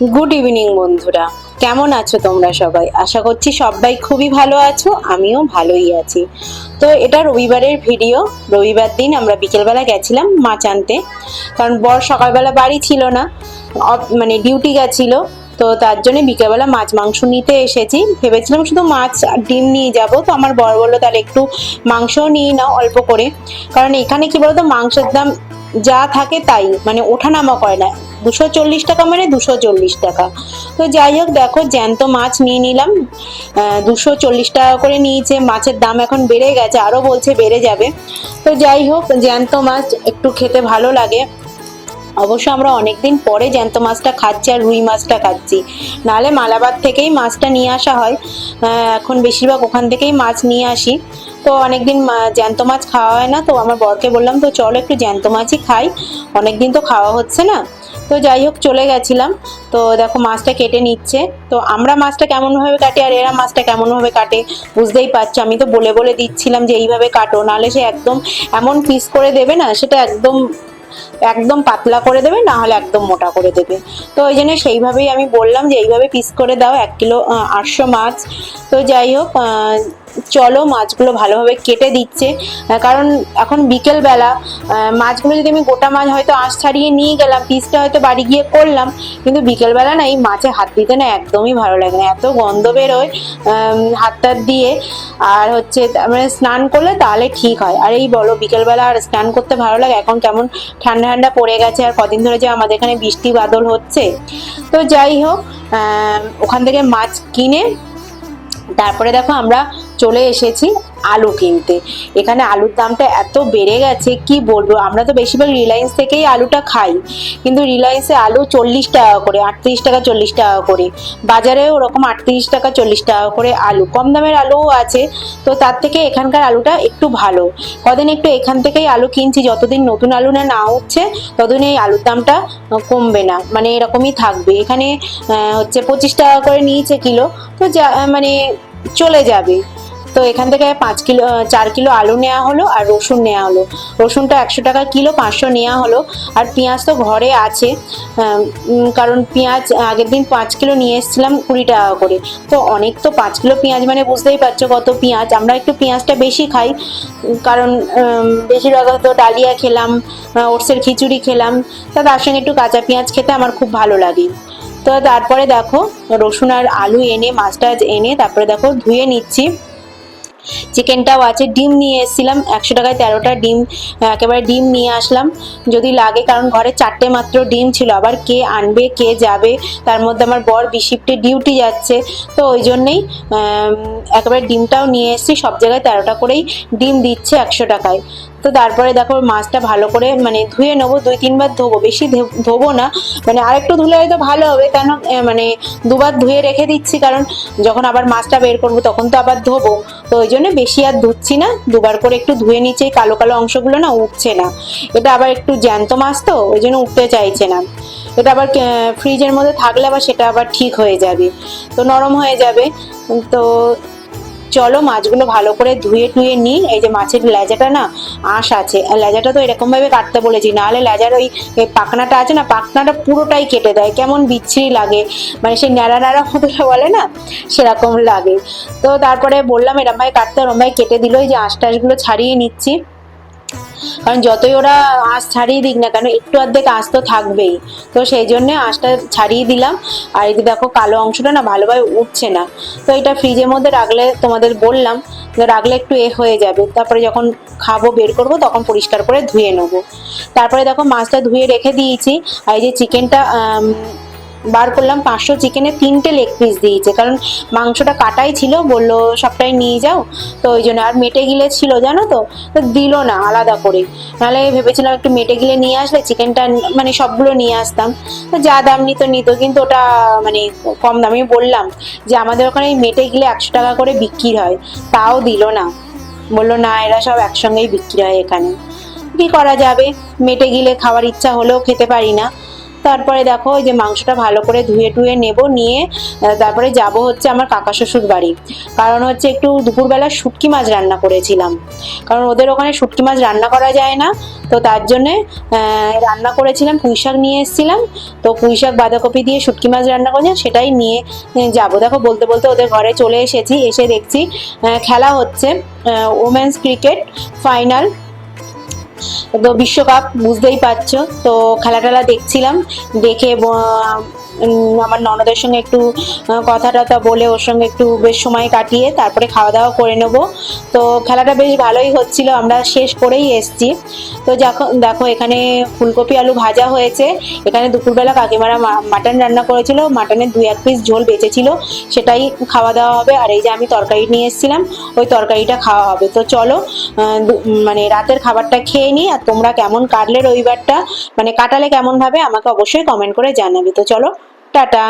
Good evening বন্ধুরা। কেমন আছো তোমরা সবাই? আশা করছি সবাই খুবই ভালো আছো, আমিও ভালোই আছি। তো এটা রবিবারের ভিডিও। রবিবার দিন আমরা বিকেলবেলা গেছিলাম মাছ আনতে। কারণ বর সকালবেলা বাড়ি ছিল না। মানে ডিউটি গেছিল। তো তার জন্য বিকেলবেলা মাছ, মাংস নিতে এসেছি। ভেবেছিলাম শুধু মাছ আর ডিম নিয়ে যাব, তো আমার বড় বলল, তাহলে একটু মাংসও নিয়ে নাও অল্প করে। কারণ এখানে কি বলতো, মাংসের দাম যা থাকে তাই মানে ওঠানামা করে না। দুশো চল্লিশ টাকা মানে দুশো চল্লিশ টাকা। তো যাই হোক, দেখো, জ্যান্ত মাছ নিয়ে নিলাম। দুশো চল্লিশ টাকা করে নিয়েছে, মাছের দাম এখন বেড়ে গেছে, আরও বলছে বেড়ে যাবে। তো যাই হোক, জ্যান্ত মাছ একটু খেতে ভালো লাগে। অবশ্য আমরা অনেকদিন পরে জ্যান্ত মাছটা খাচ্ছি আর রুই মাছটা খাচ্ছি। নাহলে মালাবাদ থেকেই মাছটা নিয়ে আসা হয়। এখন বেশিরভাগ ওখান থেকেই মাছ নিয়ে আসি। তো অনেকদিন জ্যান্ত মাছ খাওয়া হয় না। তো আমার বরকে বললাম, তো চলো একটু জ্যান্ত মাছই খাই। অনেকদিন তো খাওয়া হচ্ছে না। তো যাই হোক, চলে গেছিলাম। তো দেখো, মাছটা কেটে নিচ্ছে। তো আমরা মাছটা কেমনভাবে কাটি আর এরা মাছটা কেমনভাবে কাটে বুঝতেই পারছ। আমি তো বলে বলে দিচ্ছিলাম যে এইভাবে কাটো। নাহলে সে একদম এমন পিস করে দেবে না, সেটা একদম একদম পাতলা করে দেবে, না হলে একদম মোটা করে দেবে। তো ওই জন্য সেইভাবেই আমি বললাম যে এইভাবে পিস করে দাও, এক কিলো আটশো মাছ তো যাই হোক চলো মাছগুলো ভালোভাবে কেটে দিচ্ছে। কারণ এখন বিকেলবেলা মাছগুলো যদি আমি গোটা মাছ হয়তো আঁশ ছাড়িয়ে নিয়ে গেলাম, পিসটা হয়তো বাড়ি গিয়ে করলাম, কিন্তু বিকেলবেলা না এই মাছে হাত দিতে না একদমই ভালো লাগে না। এত গন্ধ বেরোয় হাত হাতটা দিয়ে। আর হচ্ছে মানে স্নান করলে তাহলে ঠিক হয়। আর এই বলো, বিকেলবেলা আর স্নান করতে ভালো লাগে? এখন কেমন ঠান্ডা ঠান্ডা পড়ে গেছে, আর কদিন ধরে যে আমাদের এখানে বৃষ্টি বাদল হচ্ছে। তো যাই হোক ওখান থেকে মাছ কিনে, তারপরে দেখো আমরা চলে এসেছি আলু কিনতে। এখানে আলুর দামটা এত বেড়ে গেছে, কি বলব? আমরা তো বেশিরভাগ রিলায়েন্স থেকেই আলুটা খাই। কিন্তু রিলায়েন্সে আলু চল্লিশ টাকা করে, আটত্রিশ টাকা চল্লিশ টাকা করে। বাজারেও ওরকম আটত্রিশ টাকা চল্লিশ টাকা করে আলু। কম দামের আলুও আছে, তো তার থেকে এখানকার আলুটা একটু ভালো। কদিন একটু এখান থেকেই আলু কিনছি, যতদিন নতুন আলু না না উঠছে ততদিন এই আলুর দামটা কমবে না। মানে এরকমই থাকবে। এখানে হচ্ছে পঁচিশ টাকা করে নিয়েছে কিলো, তো যা মানে চলে যাবে। তো এখান থেকে পাঁচ কিলো চার কিলো আলু নেওয়া হলো আর রসুন নেওয়া হলো। রসুনটা একশো টাকা কিলো, পাঁচশো নেওয়া হলো। আর পেঁয়াজ তো ঘরে আছে কারণ পেঁয়াজ আগের দিন পাঁচ কিলো নিয়ে এসেছিলাম কুড়ি টাকা করে। তো অনেক তো পাঁচ কিলো পেঁয়াজ মানে বুঝতেই পারছ কত পেঁয়াজ। আমরা একটু পেঁয়াজটা বেশি খাই, কারণ বেশিরভাগ হয়তো ডালিয়া খেলাম ওটসের খিচুড়ি খেলাম। তা তার সঙ্গে একটু কাঁচা পেঁয়াজ খেতে আমার খুব ভালো লাগে। তো তারপরে দেখো, রসুন আর আলু এনে, মাছটা এনে তারপরে দেখো ধুয়ে নিচ্ছি। চিকেনটাও আছে, ডিম নিয়ে এসেছিলাম, একশো টাকায় তেরোটা ডিম, একেবারে ডিম নিয়ে আসলাম। যদি লাগে, কারণ ঘরে চারটে মাত্র ডিম ছিল, আবার কে আনবে, কে যাবে, তার মধ্যে আমার বর বিশিফটে ডিউটি যাচ্ছে, তো ওই জন্যেই একেবারে ডিমটাও নিয়ে এসেছি, সব জায়গায় তেরোটা করেই ডিম দিচ্ছে একশো টাকায়। তো তারপরে দেখো মাছটা ভালো করে মানে ধুয়ে নেব, দুই তিনবার ধোবো, বেশি ধোবো না। মানে আরেকটু ধুলে হয়তো ভালো হবে, কেন মানে দুবার ধুয়ে রেখে দিচ্ছি, কারণ যখন আবার মাছটা বের করব তখন তো আবার ধোবো। তো ওই জন্য বেশি আর ধুচ্ছি না, দুবার করে একটু ধুয়ে নিচ্ছে কালো কালো অংশগুলো না উঠছে না। এটা আবার একটু জ্যান্ত মাছ তো, ওই জন্য উঠতে চাইছে না। এটা আবার ফ্রিজের মধ্যে থাকলে আবার সেটা আবার ঠিক হয়ে যাবে, তো নরম হয়ে যাবে। তো চলো মাছগুলো ভালো করে ধুয়ে টুয়ে নিই। এই যে মাছের লেজাটা না, আঁশ আছে। লেজাটা তো এরকম ভাবে কাটতে বলেছি। নাহলে লেজার ওই পাকনাটা আছে না, পাখনাটা পুরোটাই কেটে দেয়। কেমন বিচ্ছিরি লাগে। মানে সেই ন্যাড়া ন্যাড়া মতো বলে না, সেরকম লাগে। তো তারপরে বললাম, এরম ভাই কাটতে, ওরম ভাই কেটে দিল। এই যে আঁশ টাশগুলো ছাড়িয়ে নিচ্ছি। কারণ যতই ওরা আঁশ ছাড়িয়ে দিক না কেন, একটু অর্ধেক আঁশ তো থাকবেই। তো সেই জন্য আঁশটা ছাড়িয়ে দিলাম। আর এই দেখো কালো অংশটা না ভালোভাবে উঠছে না। তো এটা ফ্রিজের মধ্যে রাখলে তোমাদের বললাম রাখলে একটু এ হয়ে যাবে। তারপরে যখন খাব, বের করব, তখন পরিষ্কার করে ধুয়ে নেব। তারপরে দেখো মাছটা ধুয়ে রেখে দিয়েছি। আর এই যে চিকেনটা বার করলাম পাঁচশো চিকেনের তিনটে লেগ পিস দিয়েছে। কারণ মাংসটা কাটাই ছিল, বলল, সবটাই নিয়ে যাও। তো ওই জন্য আর মেটে গিলে ছিল, জানো তো? তো দিল না আলাদা করে। নাহলে ভেবেছিলাম একটু মেটে গিলে নিয়ে আসলে চিকেনটা মানে সবগুলো নিয়ে আসতাম। তো যা দাম নিত নিত। কিন্তু ওটা মানে কম দামে বললাম যে, আমাদের ওখানে মেটে গিলে একশো টাকা করে বিক্রি হয়। তাও দিল না। বলল, না, এরা সব একসঙ্গেই বিক্রি হয় এখানে। কি করা যাবে? মেটে গিলে খাওয়ার ইচ্ছা হলেও খেতে পারি না। তারপরে দেখো ওই যে মাংসটা ভালো করে ধুয়ে টুয়ে নেব, নিয়ে তারপরে যাব হচ্ছে আমার কাকা শ্বশুর বাড়ি। কারণ হচ্ছে একটু দুপুরবেলা শুটকি মাছ রান্না করেছিলাম। কারণ ওদের ওখানে শুটকি মাছ রান্না করা যায় না। তো তার জন্যে রান্না করেছিলাম, পুঁই শাক নিয়ে এসেছিলাম। তো পুঁই শাক, বাঁধাকপি দিয়ে শুটকি মাছ রান্না করেছিলাম, সেটাই নিয়ে যাব। দেখো বলতে বলতে ওদের ঘরে চলে এসেছি, এসে দেখছি খেলা হচ্ছে ওমেন্স ক্রিকেট ফাইনাল তো বিশ্বকাপ বুঝতেই পারছ। তো খেলা টেলা দেখছিলাম দেখে আমার ননদের সঙ্গে একটু কথা টথা বলে ওর সঙ্গে একটু বেশ সময় কাটিয়ে তারপরে খাওয়া দাওয়া করে নেব। তো খেলাটা বেশ ভালোই হচ্ছিল, আমরা শেষ করেই এসছি। তো যখন দেখো, এখানে ফুলকপি, আলু ভাজা হয়েছে। এখানে দুপুরবেলা কাকিমারা মাটন রান্না করেছিল। মাটনের দুই, এক পিস ঝোল বেঁচেছিল। সেটাই খাওয়া দাওয়া হবে। আর এই যে আমি তরকারি নিয়ে এসেছিলাম, ওই তরকারিটা খাওয়া হবে। তো চলো মানে রাতের খাবারটা খেয়ে নিই। আর তোমরা কেমন কাটলে রবিবারটা মানে কাটালে কেমনভাবে আমাকে অবশ্যই কমেন্ট করে জানাবে। তো চলো টাটা।